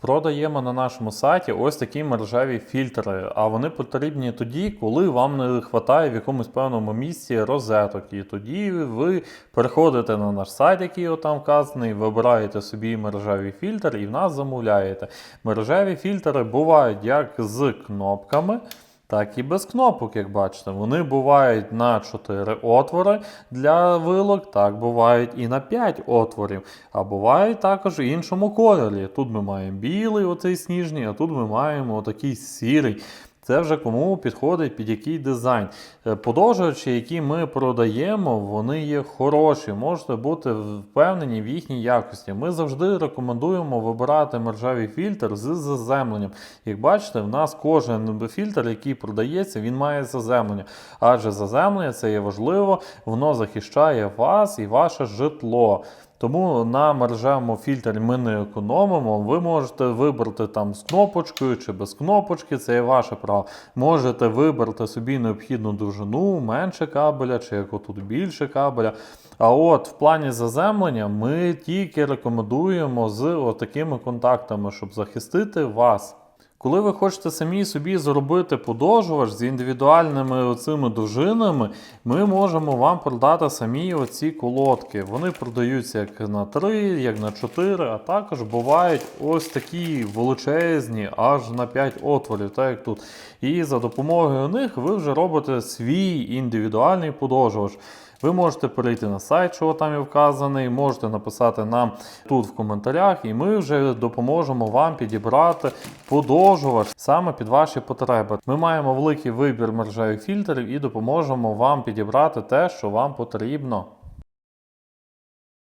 Продаємо на нашому сайті ось такі мережеві фільтри, а вони потрібні тоді, коли вам не вистачає в якомусь певному місці розеток. І тоді ви переходите на наш сайт, який там вказаний, вибираєте собі мережевий фільтр і в нас замовляєте. Мережеві фільтри бувають як з кнопками. Так і без кнопок, як бачите. Вони бувають на 4 отвори для вилок, так бувають і на 5 отворів. А бувають також в іншому кольорі. Тут ми маємо білий, оцей сніжний, а тут ми маємо отакий сірий. Це вже кому підходить під який дизайн. Е, Подовжувачі, які ми продаємо, вони є хороші, можете бути впевнені в їхній якості. Ми завжди рекомендуємо вибирати мережевий фільтр з заземленням. Як бачите, в нас кожен фільтр, який продається, він має заземлення. Адже заземлення це є важливо, воно захищає вас і ваше житло. Тому на мережевому фільтрі ми не економимо. Ви можете вибрати там з кнопочкою чи без кнопочки, це є ваше право. Можете вибрати собі необхідну довжину, менше кабеля, чи як отут більше кабеля. А от в плані заземлення ми тільки рекомендуємо з такими контактами, щоб захистити вас. Коли ви хочете самі собі зробити подовжувач з індивідуальними оцими довжинами, ми можемо вам продати самі оці колодки. Вони продаються як на 3, як на 4, а також бувають ось такі величезні, аж на 5 отворів, так як тут. І за допомогою них ви вже робите свій індивідуальний подовжувач. Ви можете перейти на сайт, що там є вказаний, можете написати нам тут в коментарях, і ми вже допоможемо вам підібрати подовжувач саме під ваші потреби. Ми маємо великий вибір мережевих фільтрів і допоможемо вам підібрати те, що вам потрібно.